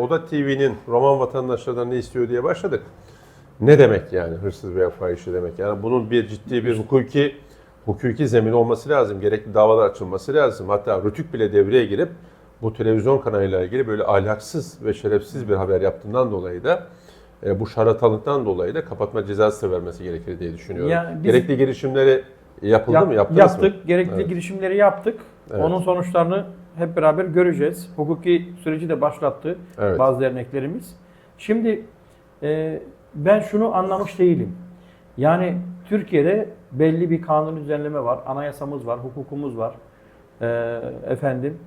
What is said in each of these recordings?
Oda TV'nin Roman vatandaşlarından ne istiyor diye başladık. Ne demek yani hırsız veya fahişe demek? Yani bunun bir ciddi bir hukuki hukuki zemin olması lazım. Gerekli davalar açılması lazım. Hatta Rütük bile devreye girip bu televizyon kanalıyla ilgili böyle ahlaksız ve şerefsiz bir haber yaptığından dolayı da e, bu şaratalıktan dolayı da kapatma cezası vermesi gerekir diye düşünüyorum. Yani biz- Gerekli girişimleri yapıldı Yap- mı? Yaptınız yaptık. mı? Gerekli Evet. girişimleri yaptık. Evet. Onun sonuçlarını hep beraber göreceğiz. Hukuki süreci de başlattı Evet. bazı derneklerimiz. Şimdi e, ben şunu anlamış değilim. Yani Türkiye'de belli bir kanun düzenleme var, anayasamız var, hukukumuz var. E, efendim,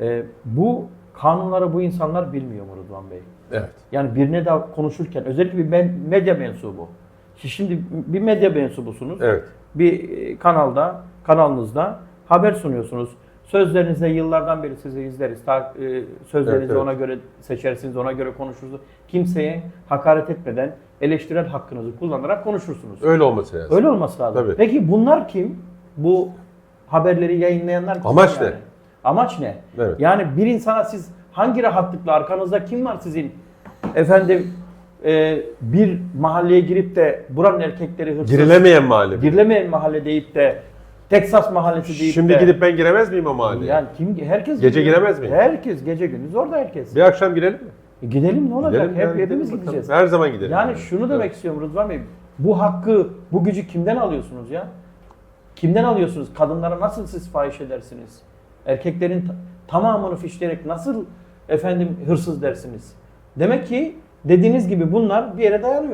e, bu kanunları bu insanlar bilmiyor mu Rıdvan Bey? Evet. Yani birine de konuşurken özellikle bir medya mensubu. Şimdi bir medya mensubusunuz Evet. bir e, kanalda, kanalınızda haber sunuyorsunuz. Sözlerinizde yıllardan beri sizi izleriz. Ta, e, sözlerinizi Evet, evet. ona göre seçersiniz, ona göre konuşursunuz. Kimseye hakaret etmeden eleştirel hakkınızı kullanarak konuşursunuz. Öyle olması lazım. Öyle olması lazım. Tabii. Peki bunlar kim? Bu haberleri yayınlayanlar kim? Amaç yani? ne? Amaç ne? Evet. Yani bir insana siz hangi rahatlıkla arkanızda kim var sizin? Efendim e, bir mahalleye girip de buranın erkekleri hırsız. Girilemeyen mahalle. Girilemeyen mahalle deyip de Teksas mahallesi deyip Şimdi de gidip ben giremez miyim o mahalleye? yani kim herkes Gece giremez miyim? Herkes gece gündüz orada herkes. Bir akşam girelim mi? E gidelim ne olacak? Gidelim Hep yani, hepimiz gidelim gideceğiz. bakalım. Her zaman gidelim. Yani şunu demek istiyorum Rıdvan Bey. Bu hakkı, bu gücü kimden alıyorsunuz ya? Kimden alıyorsunuz? Kadınlara nasıl siz fahiş edersiniz? Erkeklerin ta- tamamını fişleyerek nasıl efendim hırsız dersiniz? Demek ki dediğiniz gibi bunlar bir yere dayanıyor.